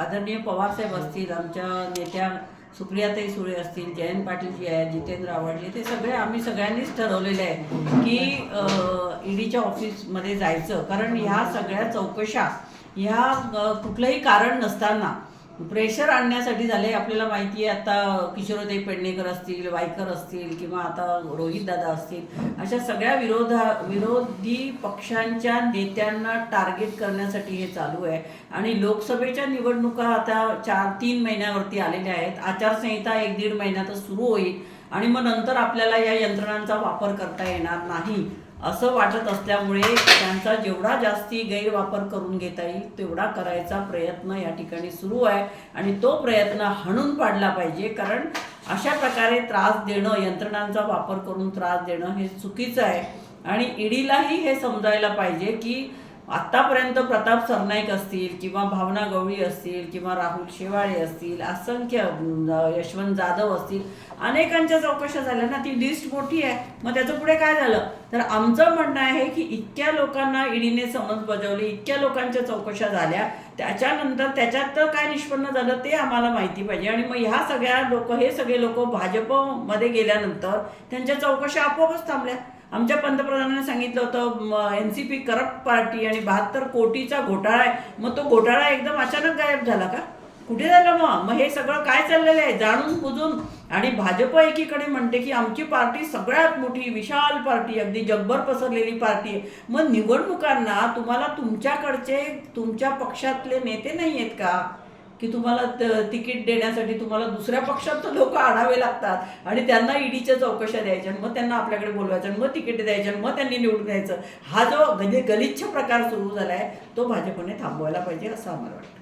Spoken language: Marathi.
आदरणीय पवारसाहेब असतील आमच्या नेत्या सुप्रियाताई सुळे असतील जयंत पाटील जी आहे जितेंद्र आव्हाडले ते सगळे आम्ही सगळ्यांनीच ठरवलेले आहे की ईडीच्या ऑफिसमध्ये जायचं. कारण ह्या सगळ्या चौकशा ह्या कुठलंही कारण नसताना प्रेशर आणण्यासाठी झाले. आपल्याला माहिती आहे आता किशोरताई पेडणेकर असतील वायकर असतील किंवा आता रोहित दादा असतील अशा सगळ्या विरोधा विरोधी पक्षांच्या नेत्यांना टार्गेट करण्यासाठी हे चालू आहे. आणि लोकसभेच्या निवडणुका आता चार तीन महिन्यावरती आलेल्या आहेत. आचारसंहिता एक दीड महिन्यातच सुरू होईल. आणि मग नंतर आपल्याला या यंत्रणांचा वापर करता येणार नाही असं वाटत असल्यामुळे त्यांचा जेवढा जास्ती गैरवापर करून घेता येईल तेवढा करायचा प्रयत्न या ठिकाणी सुरू आहे. आणि तो प्रयत्न हाणून पाडला पाहिजे कारण अशा प्रकारे त्रास देणं यंत्रणांचा वापर करून त्रास देणं हे चुकीचं आहे. आणि ईडीलाही हे समजायला पाहिजे की आत्तापर्यंत प्रताप सरनाईक असतील किंवा भावना गवळी असतील किंवा राहुल शेवाळे असतील असंख्य यशवंत जाधव असतील अनेकांच्या चौकशा झाल्या ना ती लिस्ट मोठी आहे. मग त्याचं पुढे काय झालं? तर आमचं म्हणणं आहे की इतक्या लोकांना ईडीने समज बजावली इतक्या लोकांच्या चौकशा झाल्या त्याच्यानंतर त्याच्यात तर काय निष्पन्न झालं ते आम्हाला माहिती पाहिजे. आणि मग ह्या सगळ्या लोक हे सगळे लोक भाजपमध्ये गेल्यानंतर त्यांच्या चौकशा आपोआपच थांबल्या. आमच्या पंतप्रधानांनी सांगितलं होतं N C P corrupt party आणि बहात्तर कोटीचा घोटाळा आहे. मग तो घोटाळा एकदम अचानक गायब झाला का? कुठे झालं मग? मग हे सगळं काय चाललेलं आहे? जाणून बुजून. आणि भाजप एकीकडे म्हणते की आमची पार्टी सगळ्यात मोठी विशाल पार्टी अगदी जगभर पसरलेली पार्टी आहे. मग निवडणुकांना तुम्हाला तुमच्याकडचे तुमच्या पक्षातले नेते नाही आहेत का? की तुम्हाला तिकीट देण्यासाठी तुम्हाला दुसऱ्या पक्षात लोक आणावे लागतात आणि त्यांना ईडीच्या चौकशा द्यायच्या आणि मग त्यांना आपल्याकडे बोलवायचं आणि मग तिकीट द्यायचं आणि मग त्यांनी निवडून द्यायचं. हा जो गलिच्छ प्रकार सुरू झाला आहे तो भाजपने थांबवायला पाहिजे असं आम्हाला वाटतं.